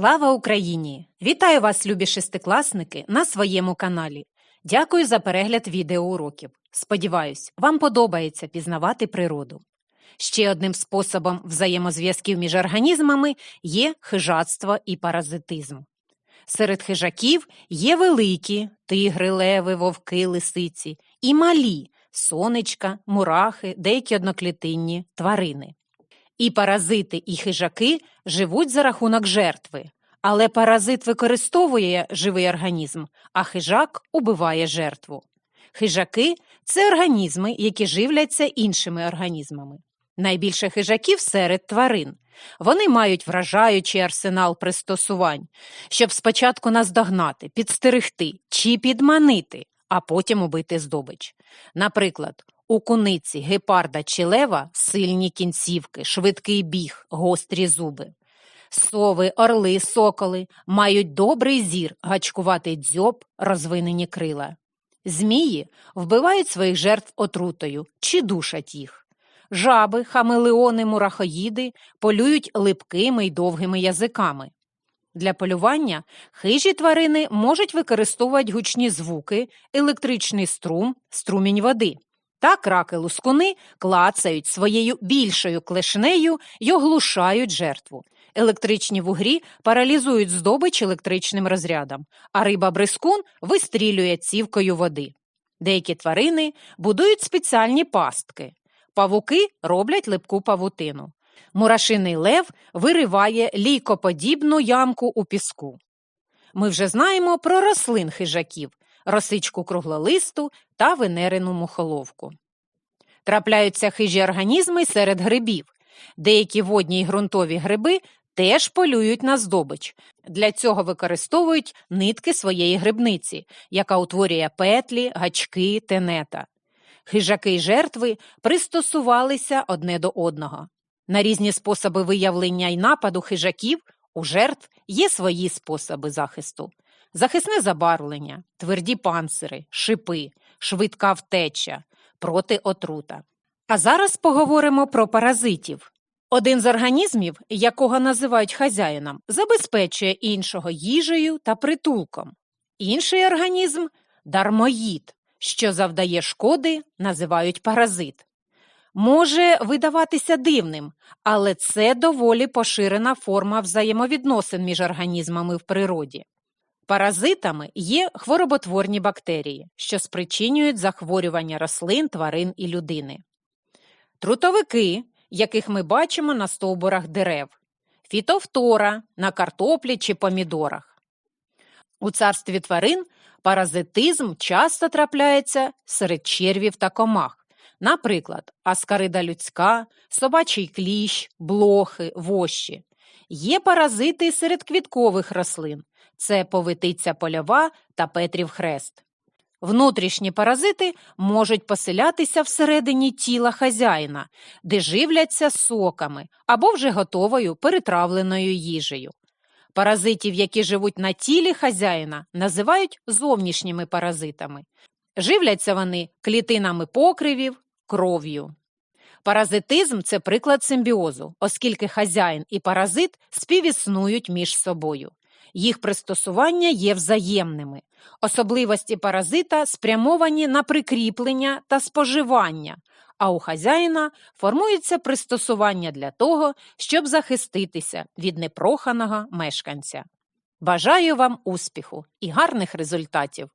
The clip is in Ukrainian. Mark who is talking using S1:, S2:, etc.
S1: Слава Україні! Вітаю вас, любі шестикласники, на своєму каналі. Дякую за перегляд відеоуроків. Сподіваюсь, вам подобається пізнавати природу. Ще одним способом взаємозв'язків між організмами є хижацтво і паразитизм. Серед хижаків є великі тигри, леви, вовки, лисиці, і малі сонечка, мурахи, деякі одноклітинні тварини. І паразити, і хижаки живуть за рахунок жертви, але паразит використовує живий організм, а хижак убиває жертву. Хижаки це організми, які живляться іншими організмами. Найбільше хижаків серед тварин. Вони мають вражаючий арсенал пристосувань, щоб спочатку наздогнати, підстерегти чи підманити, а потім убити здобич. Наприклад, у куниці, гепарда чи лева сильні кінцівки, швидкий біг, гострі зуби. Сови, орли, соколи мають добрий зір, гачкуватий дзьоб, розвинені крила. Змії вбивають своїх жертв отрутою чи душать їх. Жаби, хамелеони, мурахоїди полюють липкими й довгими язиками. Для полювання хижі тварини можуть використовувати гучні звуки, електричний струм, струмінь води. Так раки лускуни клацають своєю більшою клешнею й оглушають жертву. Електричні вугрі паралізують здобич електричним розрядом, а риба брискун вистрілює цівкою води. Деякі тварини будують спеціальні пастки. Павуки роблять липку павутину. Мурашиний лев вириває лійкоподібну ямку у піску. Ми вже знаємо про рослин хижаків, росичку круглолисту та венерину мухоловку. Трапляються хижі організми серед грибів. Деякі водні й ґрунтові гриби теж полюють на здобич. Для цього використовують нитки своєї грибниці, яка утворює петлі, гачки, тенета. Хижаки й жертви пристосувалися одне до одного. На різні способи виявлення й нападу хижаків у жертв є свої способи захисту. Захисне забарвлення, тверді панцири, шипи, швидка втеча, протиотрута. А зараз поговоримо про паразитів. Один з організмів, якого називають хазяїном, забезпечує іншого їжею та притулком. Інший організм дармоїд, що завдає шкоди, називають паразит. Може видаватися дивним, але це доволі поширена форма взаємовідносин між організмами в природі. Паразитами є хвороботворні бактерії, що спричинюють захворювання рослин, тварин і людини. Трутовики, яких ми бачимо на стовбурах дерев, фітофтора на картоплі чи помідорах. У царстві тварин паразитизм часто трапляється серед червів та комах, наприклад, аскарида людська, собачий кліщ, блохи, вощі. Є паразити серед квіткових рослин це повитиця польова та Петрів хрест. Внутрішні паразити можуть поселятися всередині тіла хазяїна, де живляться соками або вже готовою перетравленою їжею. Паразитів, які живуть на тілі хазяїна, називають зовнішніми паразитами. Живляться вони клітинами покривів, кров'ю. Паразитизм це приклад симбіозу, оскільки хазяїн і паразит співіснують між собою. Їх пристосування є взаємними. Особливості паразита спрямовані на прикріплення та споживання, а у хазяїна формується пристосування для того, щоб захиститися від непроханого мешканця. Бажаю вам успіху і гарних результатів!